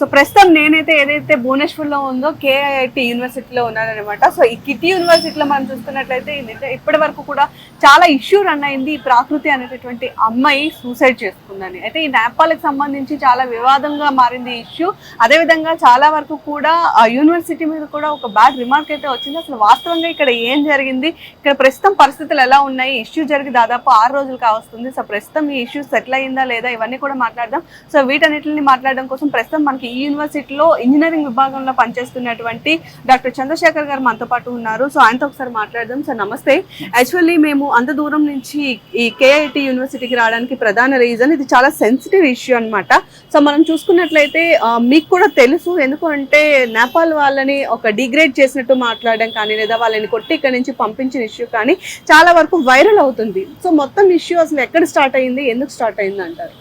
So ప్రస్తుతం నేనైతే ఏదైతే భువనేశ్వర్లో ఉందో కేఐఐటి యూనివర్సిటీలో ఉన్నానమాట సో ఈ కిటి యూనివర్సిటీలో మనం చూసుకున్నట్లయితే ఏంటంటే ఇప్పటి వరకు కూడా చాలా ఇష్యూ రన్ అయింది ఈ ప్రాకృతి అనేటటువంటి అమ్మాయి సూసైడ్ చేసుకుందని. అయితే ఈ నేపాల్కి సంబంధించి చాలా వివాదంగా మారింది ఈ ఇష్యూ. అదేవిధంగా చాలా వరకు కూడా ఆ యూనివర్సిటీ మీద కూడా ఒక బ్యాడ్ రిమార్క్ అయితే వచ్చింది. అసలు వాస్తవంగా ఇక్కడ ఏం జరిగింది? ఇక్కడ ప్రస్తుతం పరిస్థితులు ఎలా ఉన్నాయి? ఇష్యూ జరిగి దాదాపు ఆరు రోజులు కావస్తుంది. సో ప్రస్తుతం ఈ ఇష్యూ సెటిల్ అయిందా లేదా? ఇవన్నీ కూడా మాట్లాడదాం. సో వీటన్నిటిని మాట్లాడడం కోసం ప్రస్తుతం మనకి ఈ యూనివర్సిటీలో ఇంజనీరింగ్ విభాగంలో పనిచేస్తున్నటువంటి డాక్టర్ చంద్రశేఖర్ గారు మనతో పాటు ఉన్నారు. సో ఆయనతో ఒకసారి మాట్లాడదాం. సార్ నమస్తే. యాక్చువల్లీ మేము అంత దూరం నుంచి ఈ కేఐటి యూనివర్సిటీకి రావడానికి ప్రధాన రీజన్ ఇది చాలా సెన్సిటివ్ ఇష్యూ అన్నమాట. సో మనం చూసుకున్నట్లయితే మీకు కూడా తెలుసు. ఎందుకంటే నేపాల్ వాళ్ళని ఒక డిగ్రేడ్ చేసినట్టు మాట్లాడడం కానీ లేదా వాళ్ళని కొట్టి ఇక్కడ నుంచి పంపించిన ఇష్యూ కానీ చాలా వరకు వైరల్ అవుతుంది. సో మొత్తం ఇష్యూ అసలు ఎక్కడ స్టార్ట్ అయింది? ఎందుకు స్టార్ట్ అయింది అంటారు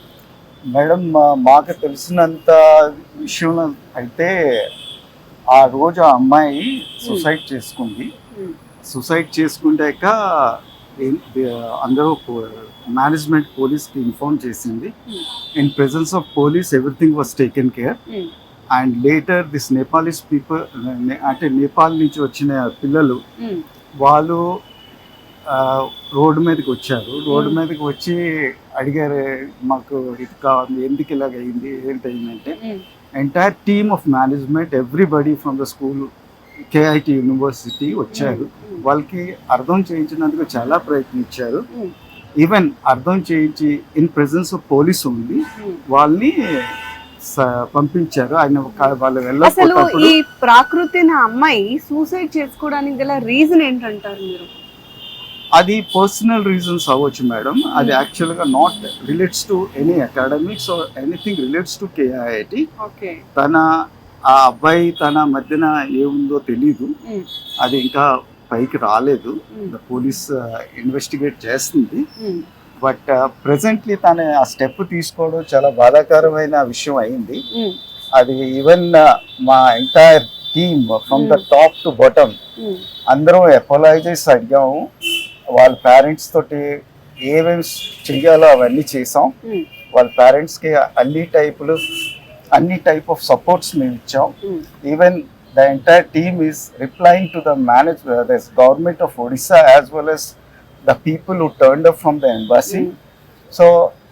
మేడం మా- మాకు తెలిసినంత విషయం అయితే ఆ రోజు ఆ అమ్మాయి సూసైడ్ చేసుకుంది. సూసైడ్ చేసుకుంటాక అందరూ మేనేజ్మెంట్ పోలీస్కి ఇన్ఫార్మ్ చేసింది. In presence of police everything was taken care. And later this Nepalese people అంటే నేపాల్ నుంచి వచ్చిన పిల్లలు వాళ్ళు రోడ్డు మీదకి వచ్చారు రోడ్డు. మీదకి వచ్చి అడిగారు మాకు ఇది కావాలి ఎందుకు ఇలాగ అయింది ఉమ్, entire team of management everybody from the school KIT university వచ్చారు. వాళ్ళకి అర్థం చేయించినందుకు చాలా ప్రయత్నించారు. ఈవెన్ అర్థం చేయించి ఇన్ ప్రెసెన్స్ ఆఫ్ పోలీస్ ఉంది. వాళ్ళని పంపించారు. ఆయన వాళ్ళు వెళ్ళకపోతే ఈ ప్రాకృతిన అమ్మాయి సూసైడ్ చేసుకోవడానికి గల రీజన్ ఏంటంటారు మీరు? అది పర్సనల్ రీజన్స్ అవ్వచ్చు మేడం అది Hmm. యాక్చువల్గా not relates to any academics or anything relates to KIIT తన ఆ అబ్బాయి తన మధ్యన ఏముందో తెలీదు. అది ఇంకా పైకి రాలేదు. పోలీస్ ఇన్వెస్టిగేట్ చేస్తుంది. బట్ ప్రెసెంట్లీ తన ఆ స్టెప్ తీసుకోవడం చాలా బాధాకరమైన విషయం అయింది. అది ఈవెన్ మా entire team from the Hmm. Top to bottom అందరం అపాలజైస్ అడిగాము. వాళ్ళ పేరెంట్స్ తోటి ఏమేమి చెయ్యాలో అవన్నీ చేసాం. వాళ్ళ పేరెంట్స్కి అన్ని టైపులు అన్ని టైప్ ఆఫ్ సపోర్ట్స్ మేము ఇచ్చాం. Even the entire team is replying to the manage this government of Odisha as well as the people who turned up from the embassy so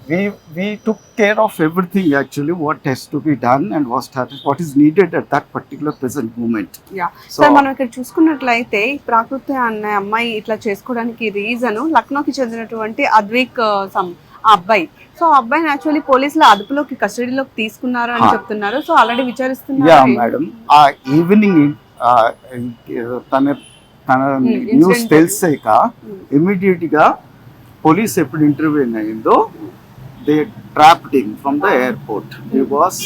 we we took care of everything actually what has to be done and what started, what is needed at that particular present moment Yeah. so మనం ఇక్కడ చూసుకున్నట్లయితే ప్రాకృతి అనే అమ్మాయి ఇట్లా చేసుకోవడానికి reason లక్నోకి చెందినటువంటి Advik some అబ్బాయి సో ఆ అబ్బాయిని యాక్చువల్లీ పోలీసులు అదుపులోకి కస్టడీలోకి తీసుకున్నారు అని. చెప్తున్నారు సో ఆల్రెడీ యా విచారిస్తున్నారు మేడం ఆ ఈవినింగ్ తన తన Hmm, న్యూస్ incident. తెలిసాక Hmm. ఇమీడియట్గా పోలీస్ ఎప్పుడు ఇంటర్వ్యూ అయిందో they trapped from the airport the was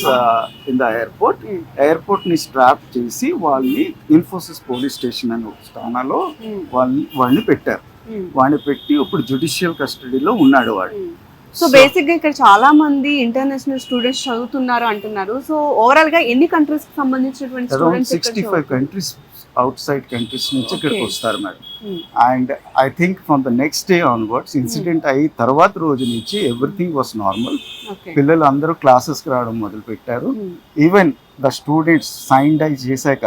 in the airport Hmm. ఎయిర్పోర్ట్ని స్ట్రాప్ చేసి వాళ్ళని ఇన్ఫోసిస్ పోలీస్ స్టేషన్ అనే స్థానాలో ఉమ్, వాళ్ళని వాళ్ళని పెట్టారు. ఉమ్, వాడిని పెట్టి ఇప్పుడు జుడిషియల్ కస్టడీలో ఉన్నాడు వాడు. సో బేసిక్గా ఇక్కడ చాలా మంది ఇంటర్నేషనల్ స్టూడెంట్స్ చదువుతున్నారు అంటున్నారు. సో ఓవరాల్గా ఎన్ని కంట్రీస్కి సంబంధించినటువంటి sixty five countries outside countries నుంచి ఇక్కడికి. వస్తారు madam. And I think from the next day onwards incident అయ్యి తర్వాత రోజు నుంచి ఎవ్రీథింగ్ వాస్ నార్మల్ పిల్లలు అందరూ క్లాసెస్కి రావడం మొదలు పెట్టారు even the students sine die చేశాక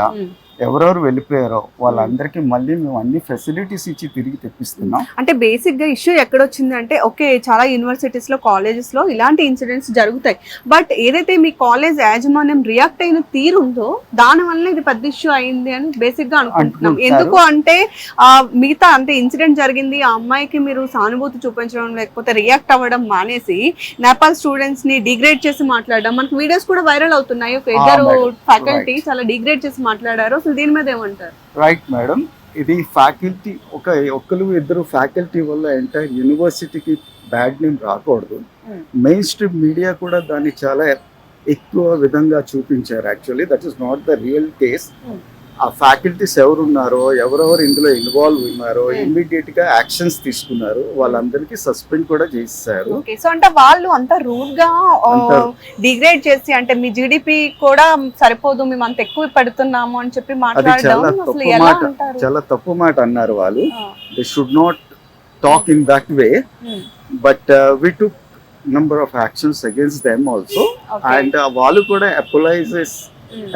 ఎవరెవరు వెళ్ళిపోయారో వాళ్ళందరికీ మళ్ళీ మేము అన్ని ఫెసిలిటీస్ ఇచ్చి తిరిగి తెప్పిస్తున్నాం. అంటే బేసిక్గా ఇష్యూ ఎక్కడొచ్చింది అంటే ఓకే చాలా యూనివర్సిటీస్లో కాలేజెస్లో ఇలాంటి ఇన్సిడెంట్స్ జరుగుతాయి. బట్ ఏదైతే మీ కాలేజ్ యాజమాన్యం రియాక్ట్ అయిన తీరు ఉందో దాని వల్ల ఇది పెద్ద ఇష్యూ అయింది అని బేసిక్గా అనుకుంటున్నాం. ఎందుకు అంటే ఆ మిగతా అంటే ఇన్సిడెంట్ జరిగింది ఆ అమ్మాయికి మీరు సానుభూతి చూపించడం లేకపోతే రియాక్ట్ అవ్వడం మానేసి నేపాల్ స్టూడెంట్స్ని డిగ్రేడ్ చేసి మాట్లాడడం. మనకి వీడియోస్ కూడా వైరల్ అవుతున్నాయి. ఒక ఇద్దరు. ఫ్యాకల్టీ. చాలా డిగ్రేడ్ చేసి మాట్లాడారు. అసలు దీని మీద ఏమంటారు? రైట్ మేడం ఇది ఫ్యాకల్టీ ఒక ఒక్కరు ఇద్దరు ఫ్యాకల్టీ వల్ల ఎంటైర్ యూనివర్సిటీకి బ్యాడ్ నేమ్ రాకూడదు. మెయిన్ స్ట్రీమ్ మీడియా కూడా దాన్ని చాలా ఎక్కువ విధంగా చూపించారు actually that is not the real case. ఆ ఫ్యాకల్టీస్ ఎవరున్నారో ఎవరెవరు ఇందులో ఇన్వాల్వ్ ఉన్నారో. ఇమ్మీడియట్గా యాక్షన్స్ తీసుకున్నారు వాళ్ళందరికీ సస్పెండ్ కూడా చేశారు సో అంటే వాళ్ళు అంత రూడ్గా డిగ్రేడ్ చేసి అంటే మీ జీడిపి కూడా సరిపోదు మేము అంత ఎక్కువ పెడుతున్నాము అని చెప్పి మాట్లాడడం చాలా తప్పు మాట. అన్నారు వాళ్ళు. They should not talk in that way but we took number of actions against them also and వాళ్ళు కూడా అపోలైజెస్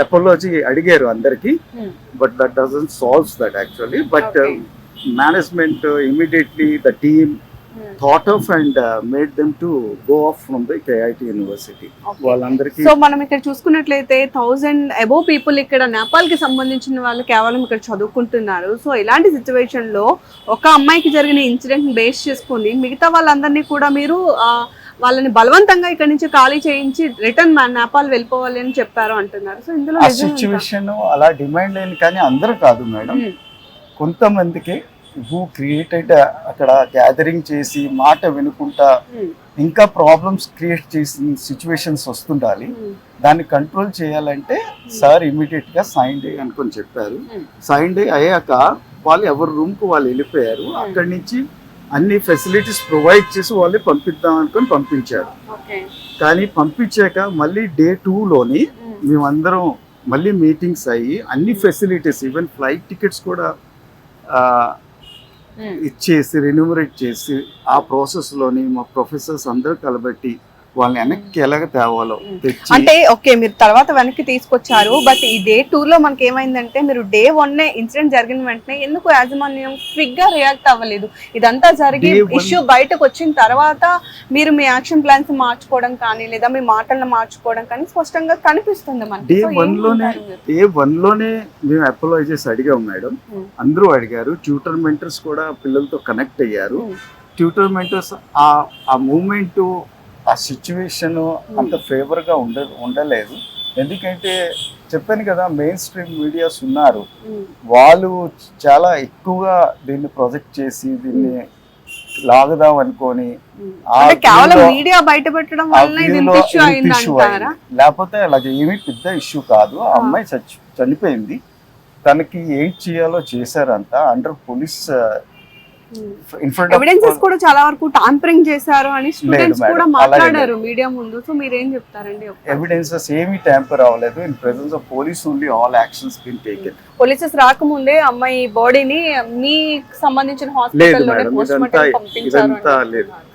అపోలజీ అడిగారు అందరికి but that doesn't solves that actually but. Management immediately the team. Thought of and made them to go off from the KIT university. వాళ్ళందరికీ so మనం ఇక్కడ చూసుకున్నట్లయితే thousand above people ఇక్కడ నేపాల్కి సంబంధించిన వాళ్ళు కేవలం ఇక్కడ చదువుకుంటున్నారు సో ఇలాంటి సిచ్యువేషన్లో ఒక అమ్మాయికి జరిగిన ఇన్సిడెంట్ బేస్ చేసుకొని మిగతా వాళ్ళందరినీ కూడా మీరు వాళ్ళని బలవంతంగా ఇక్కడ నుంచి ఖాళీ చేయించి రిటర్న్ నేపాల్ వెళ్ళిపోవాలి అని చెప్పారు అంటున్నారు. సో ఇందులో? సిచ్యువేషన్ అలా డిమాండ్ అయింది కానీ అందరూ కాదు మేడం. కొంతమందికి హూ క్రియేటెడ్ అక్కడ గ్యాదరింగ్ చేసి మాట వినుకుంటా ఇంకా ప్రాబ్లమ్స్ క్రియేట్ చేసిన సిచ్యువేషన్స్ వస్తుండాలి. దాన్ని కంట్రోల్ చేయాలంటే సార్ ఇమీడియట్గా సైన్ డే అనుకొని చెప్పారు. సైన్ డే అయ్యాక వాళ్ళు ఎవరి రూమ్కు వాళ్ళు వెళ్ళిపోయారు. అక్కడి నుంచి అన్ని ఫెసిలిటీస్ ప్రొవైడ్ చేసి వాళ్ళే పంపిద్దాం అనుకొని పంపించారు. కానీ పంపించాక మళ్ళీ డే లోని ఉమ్, మేమందరం మళ్ళీ మీటింగ్స్ అయ్యి అన్ని ఫెసిలిటీస్ ఈవెన్ ఫ్లైట్ టికెట్స్ కూడా. ఇచ్చేసి రెన్యూమరేట్ చేసి ఆ ప్రాసెస్లోని మా ప్రొఫెసర్స్ అందరూ కలబెట్టి వాళ్ళని వెనక్కి ఎలాగ తేవాలో అంటే ఓకే మీరు తర్వాత వెనక్కి తీసుకొచ్చారు బట్ ఈ డే టూ లో మనకి ఏమైందంటే మీరు డే వన్ ఇన్సిడెంట్ జరిగిన వెంటనే ఎందుకు యాజమాన్యం క్విక్గా రియాక్ట్ అవ్వలేదు ఇదంతా జరిగి ఇష్యూ బయటకు వచ్చిన తర్వాత మీరు మీ యాక్షన్ ప్లాన్స్ మార్చుకోవడం కానీ లేదా మీ మాటలను మార్చుకోవడం కానీ స్పష్టంగా కనిపిస్తుంది మనకి డే వన్లోనే? డే వన్లోనే మేము అపాలజీస్ అడిగాం మేడం. అందరూ అడిగారు ట్యూటర్ మెంటర్స్ కూడా పిల్లలతో కనెక్ట్ అయ్యారు. ట్యూటర్ మెంటర్స్ ఆ మూమెంట్ ఆ సిచ్యువేషన్ అంత ఫేవర్గా ఉండ ఉండలేదు. ఎందుకంటే చెప్పాను కదా మెయిన్ స్ట్రీమ్ మీడియాస్ ఉన్నారు. ఉమ్, వాళ్ళు చాలా ఎక్కువగా దీన్ని ప్రొజెక్ట్ చేసి దీన్ని లాగుదాం అనుకొని. లేకపోతే అలాగే ఏమీ పెద్ద ఇష్యూ కాదు. ఆ అమ్మాయి చచ్చి చనిపోయింది. తనకి ఏం చేయాలో చేశారంతా అండర్ పోలీస్ ఎవిడెన్సెస్ కూడా చాలా వరకు టాంపరింగ్ చేశారు అని స్టూడెంట్స్ కూడా మాట్లాడారు మీడియా ముందు సో మీరేం చెప్తారండి ఎవిడెన్సెస్ ఏమీ ట్యాంపర్ అవ్వలేదు in presence of police only all actions been taken polices రాకముందే అమ్మాయి బాడీని మీ సంబంధించిన హాస్పిటల్.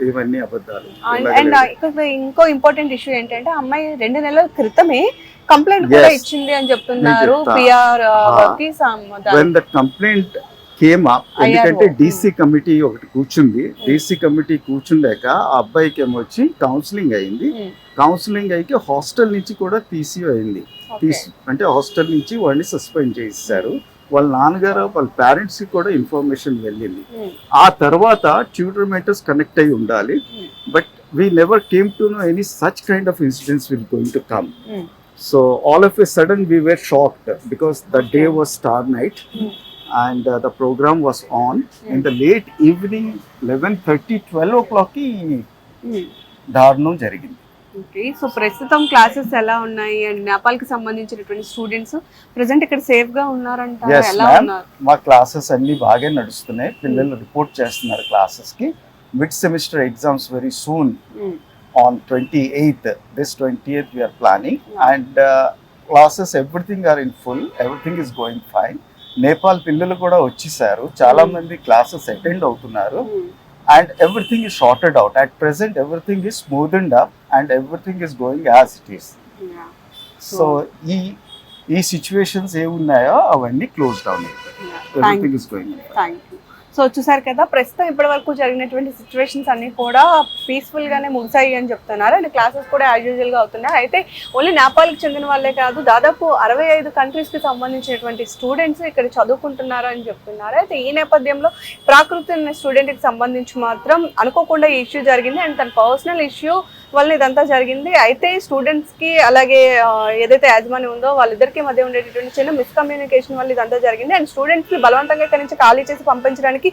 ఇవన్నీ అబద్ధాలు అండ్. ఇక్కడ ఇంకో ఇంపార్టెంట్ ఇష్యూ ఏంటంటే అమ్మాయి రెండు నెలల క్రితమే కంప్లైంట్ కూడా. ఇచ్చింది అని చెప్తున్నారు నేను చెప్తా. పిఆర్. కి కంప్లైంట్ కేమ్ అప్. ఎందుకంటే డీసీ కమిటీ ఒకటి కూర్చుంది డీసీ కమిటీ కూర్చుందాక ఆ అబ్బాయికి ఏమో వచ్చి కౌన్సిలింగ్ అయింది. కౌన్సిలింగ్ అయ్యి హాస్టల్ నుంచి కూడా తీసి అయింది. తీసి అంటే హాస్టల్ నుంచి వాడిని సస్పెండ్ చేశారు వాళ్ళ నాన్నగారు వాళ్ళ పేరెంట్స్కి కూడా ఇన్ఫర్మేషన్ వెళ్ళింది. ఆ తర్వాత ట్యూటర్ మెంటర్స్ కనెక్ట్ అయి ఉండాలి. But we never came to know any such kind of incidents will going to come. So all of a sudden we were shocked because the day was star night Hmm. and uh, the program was on in the late evening 11:30 12 o'clock కి Hmm. దారుణం జరిగింది okay so ప్రస్తుతం classes ఎలా ఉన్నాయి and నేపాల్కి సంబంధించినటువంటి students present ఇక్కడ సేఫ్గా ఉన్నారంటారా Yes, ఎలా ma'am. ఉన్నారు మా క్లాసెస్ అన్ని బాగా నడుస్తున్నాయి పిల్లలు రిపోర్ట్ చేస్తున్నారు క్లాసెస్కి mid semester exams very soon. On twenty eighth this twenty eighth we are planning. And classes everything are in full everything is going fine Nepal పిల్లలు కూడా వచ్చేసారు. చాలా hmm. మంది క్లాసెస్ అటెండ్ అవుతున్నారు. Hmm. And everything is shorted out. At present everything is smooth and up and everything is going as it is. So ఈ ఈ situations ఏమున్నాయో అవన్నీ close down అయిపోయింగ్ is going thank you so చూసారు కదా ప్రస్తుతం ఇప్పటి వరకు జరిగినటువంటి సిచ్యువేషన్స్ అన్నీ కూడా పీస్ఫుల్గానే ముగిసాయి అని చెప్తున్నారు. అండ్ క్లాసెస్ కూడా యాజ్ యూజువల్గా అవుతున్నాయి. అయితే ఓన్లీ నేపాల్కి చెందిన వాళ్ళే కాదు దాదాపు అరవై ఐదు కంట్రీస్కి సంబంధించినటువంటి స్టూడెంట్స్ ఇక్కడ చదువుకుంటున్నారు అని చెప్తున్నారు. అయితే ఈ నేపథ్యంలో ప్రాకృతి అనే స్టూడెంట్కి సంబంధించి మాత్రం అనుకోకుండా ఈ ఇష్యూ జరిగింది. అండ్ తన పర్సనల్ ఇష్యూ వల్ల ఇదంతా జరిగింది. అయితే స్టూడెంట్స్కి అలాగే ఏదైతే యాజమాన్యం ఉందో వాళ్ళిద్దరికీ మధ్య ఉండేటటువంటి చిన్న మిస్కమ్యూనికేషన్ వల్ల ఇదంతా జరిగింది. అండ్ స్టూడెంట్స్కి బలవంతంగా ఇక్కడి నుంచి ఖాళీ చేసి పంపించడానికి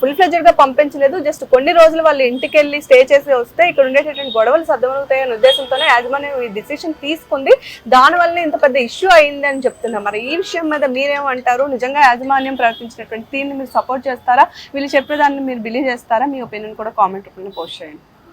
ఫుల్ ఫ్లెజర్గా పంపించలేదు. జస్ట్ కొన్ని రోజులు వాళ్ళు ఇంటికి వెళ్ళి స్టే చేసి వస్తే ఇక్కడ ఉండేటటువంటి గొడవలు సర్దమవుతాయనే ఉద్దేశంతోనే యాజమాన్యం ఈ డిసిషన్ తీసుకుంది. దానివల్ల ఇంత పెద్ద ఇష్యూ అయింది అని చెప్తున్నారు మరి ఈ విషయం మీద మీరేమంటారు? నిజంగా యాజమాన్యం ప్రవర్తించినటువంటి దీన్ని మీరు సపోర్ట్ చేస్తారా? వీళ్ళు చెప్పేదాన్ని మీరు బిలీవ్ చేస్తారా? మీ ఒపీనియన్ కూడా కామెంట్ రూపంలో పోస్ట్ చేయండి.